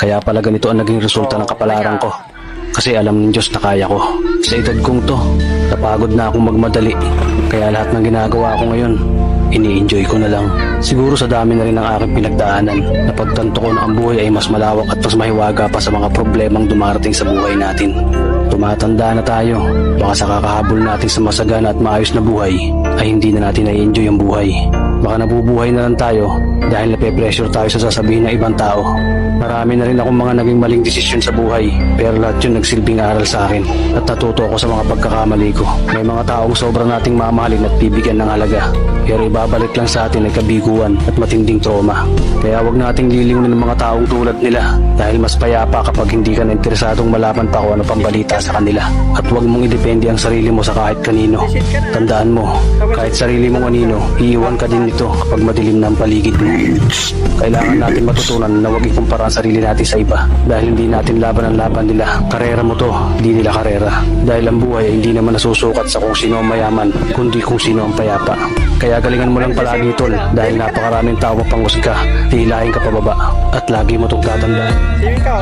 Kaya pala ganito ang naging resulta ng kapalaran ko. Kasi alam ng Diyos na kaya ko. Sa edad kong to, napagod na akong magmadali. Kaya lahat ng ginagawa ko ngayon, ini-enjoy ko na lang. Siguro sa dami na rin ng aking pinagdaanan, napagtanto ko na ang buhay ay mas malawak at mas mahiwaga pa sa mga problemang dumarating sa buhay natin. Tumatanda na tayo, baka sa kakahabol natin sa masagana at maayos na buhay, ay hindi na natin na-enjoy ang buhay. Baka nabubuhay na lang tayo dahil nape-pressure tayo sa sasabihin ng ibang tao. Marami na rin akong mga naging maling desisyon sa buhay, pero lahat yun nagsilbing aral sa akin at natuto ako sa mga pagkakamali ko. May mga taong sobra nating mamahalin at bibigyan ng halaga, pero ibabalik lang sa atin ay kabiguan at matinding trauma. Kaya wag nating liliwin ng mga taong tulad nila dahil mas payapa kapag hindi ka na interesadong malaman pa kung ano pang balita sa kanila. At wag mong idepende ang sarili mo sa kahit kanino. Tandaan mo, kahit sarili mong anino, iiwan ka din nito kapag madilim na paligid mo. Kailangan natin matutunan na huwag ikumpara ang sarili natin sa iba dahil hindi natin laban ang laban nila. Karera mo to, hindi nila karera. Dahil ang buhay ay hindi naman nasusukat sa kung sino ang mayaman, kundi kung sino ang payapa. Kaya galingan mo lang palagi tol dahil napakaraming tao mapanghusga, hihilahin ka pababa at lagi mo itong tatandaan. Sige ikaw,